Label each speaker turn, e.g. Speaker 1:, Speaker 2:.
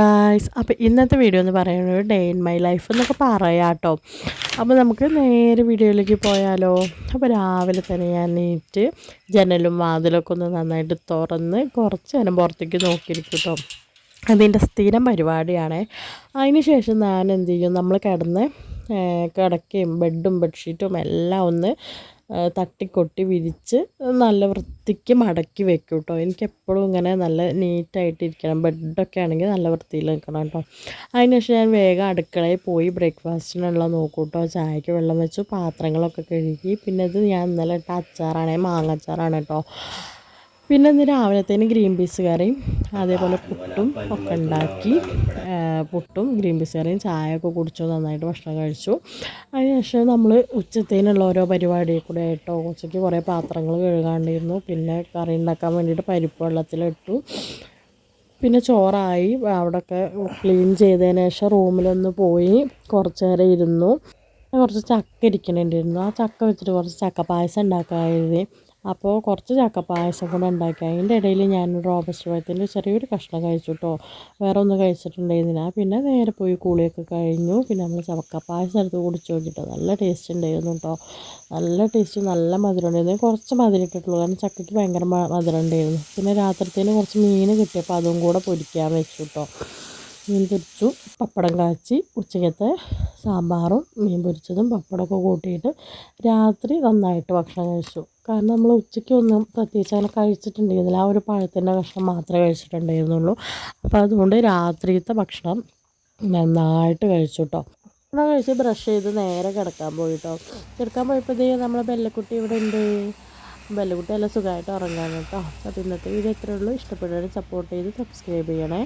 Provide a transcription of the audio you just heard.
Speaker 1: Guys അപ്പോൾ ഇന്നത്തെ video എന്ന് പറയുന്നത് ഡേ ഇൻ മൈ ലൈഫ് എന്നൊക്കെ പറയാം കേട്ടോ അപ്പോൾ നമുക്ക് നേരെ വീഡിയോയിലേക്ക് പോയാലോ. അപ്പോൾ രാവിലെ തന്നെ ഞാൻ നീറ്റ് ജനലും വാതിലൊക്കെ ഒന്ന് നന്നായിട്ട് തുറന്ന് കുറച്ച് നേരം പുറത്തേക്ക് നോക്കിയിരിക്കും കേട്ടോ അതിന്റെ സ്ഥിരം പരിപാടിയാണ്. അതിന് ശേഷം ഞാൻ എന്ത് ചെയ്യും? നമ്മൾ കിടന്ന് കിടക്കയും ബെഡും ബെഡ്ഷീറ്റും എല്ലാം ഒന്ന് തട്ടിക്കൊട്ടി വിരിച്ച് നല്ല വൃത്തിക്ക് മടക്കി വെക്കും കേട്ടോ എനിക്കെപ്പോഴും ഇങ്ങനെ നല്ല നീറ്റായിട്ട് ഇരിക്കണം ബെഡൊക്കെ ആണെങ്കിൽ നല്ല വൃത്തിയിൽ നിൽക്കണം കേട്ടോ. അതിനുശേഷം ഞാൻ വേഗം അടുക്കളയിൽ പോയി ബ്രേക്ക്ഫാസ്റ്റിനുള്ള നോക്കും കേട്ടോ ചായക്ക് വെള്ളം വെച്ചു പാത്രങ്ങളൊക്കെ കഴുകി. പിന്നെ ഇത് ഞാൻ ഇന്നലെ ഇട്ട അച്ചാറാണ്. മാങ്ങ അച്ചാറാണ് കേട്ടോ. പിന്നെ ഇന്ന് രാവിലത്തേന് ഗ്രീൻ പീസ് കറിയും അതേപോലെ പുട്ടും ഒക്കെ ഉണ്ടാക്കി. പുട്ടും ഗ്രീൻ പീസ് കറിയും ചായയൊക്കെ കുടിച്ചു നന്നായിട്ട് ഭക്ഷണം കഴിച്ചു. അതിനുശേഷം നമ്മൾ ഉച്ചത്തേനുള്ള ഓരോ പരിപാടി കൂടെ ആയിട്ടോ ഉച്ചയ്ക്ക് കുറേ പാത്രങ്ങൾ കഴുകാണ്ടിരുന്നു. പിന്നെ കറി ഉണ്ടാക്കാൻ വേണ്ടിയിട്ട് പരിപ്പ് വെള്ളത്തിലിട്ടു. പിന്നെ ചോറായി അവിടെയൊക്കെ ക്ലീൻ ചെയ്തതിന് ശേഷം റൂമിലൊന്ന് പോയി കുറച്ച് നേരം ഇരുന്നു. കുറച്ച് ചക്ക ഇരിക്കണുണ്ടായിരുന്നു. ആ ചക്ക വെച്ചിട്ട് കുറച്ച് ചക്ക പായസം ഉണ്ടാക്കാമായിരുന്നു അപ്പോൾ കുറച്ച് ചക്കപ്പായസം പായസം കൂടെ ഉണ്ടാക്കി. അതിന്റെ ഇടയിൽ ഞാൻ റോബസ്റ്റ് പഴത്തിന്റെ ചെറിയൊരു കഷ്ണം കഴിച്ചു കേട്ടോ വേറെ ഒന്നും കഴിച്ചിട്ടുണ്ടായിരുന്നില്ല. പിന്നെ നേരെ പോയി കൂളിയൊക്കെ കഴിഞ്ഞു. പിന്നെ നമ്മൾ ചക്കപ്പായസം പായസം എടുത്ത് കുടിച്ചു നോക്കിട്ടോ. നല്ല ടേസ്റ്റ് ഉണ്ടായിരുന്നു കേട്ടോ നല്ല ടേസ്റ്റ് നല്ല മധുരം ഉണ്ടായിരുന്നു. കുറച്ച് മധുരം ഇട്ടിട്ടുള്ളൂ. കാരണം ചക്കയ്ക്ക് ഭയങ്കര മധുരം ഉണ്ടായിരുന്നു. പിന്നെ രാത്രിത്തേന് കുറച്ച് മീൻ കിട്ടിയപ്പോൾ അതും കൂടെ പൊരിക്കാൻ വെച്ചു കേട്ടോ മീൻ പൊരിച്ചു. പപ്പടം കാച്ചി. ഉച്ചക്കത്തെ സാമ്പാറും മീൻ പൊരിച്ചതും പപ്പടമൊക്കെ കൂട്ടിയിട്ട് രാത്രി നന്നായിട്ട് ഭക്ഷണം കഴിച്ചു. കാരണം നമ്മൾ ഉച്ചയ്ക്ക് ഒന്നും പ്രത്യേകിച്ച് അങ്ങനെ കഴിച്ചിട്ടുണ്ടായിരുന്നില്ല. ആ ഒരു പഴത്തിന്റെ കഷ്ണം മാത്രമേ കഴിച്ചിട്ടുണ്ടായിരുന്നുള്ളൂ. അപ്പോൾ അതുകൊണ്ട് രാത്രിയത്തെ ഭക്ഷണം നന്നായിട്ട് കഴിച്ചു കേട്ടോ ഭക്ഷണം കഴിച്ച് ബ്രഷ് ചെയ്ത് നേരെ കിടക്കാൻ പോയിട്ടോ. കിടക്കാൻ പോയപ്പോഴത്തേ നമ്മളെ ബെല്ലക്കുട്ടി ഇവിടെ ഉണ്ട്. ബെല്ലക്കുട്ടി നല്ല സുഖമായിട്ട് ഉറങ്ങാൻ കേട്ടോ അപ്പോൾ ഇന്നത്തെ വീഡിയോ ഇത്രയേ ഉള്ളൂ. ഇഷ്ടപ്പെടുകയാണെങ്കിൽ സപ്പോർട്ട് ചെയ്ത് സബ്സ്ക്രൈബ് ചെയ്യണേ.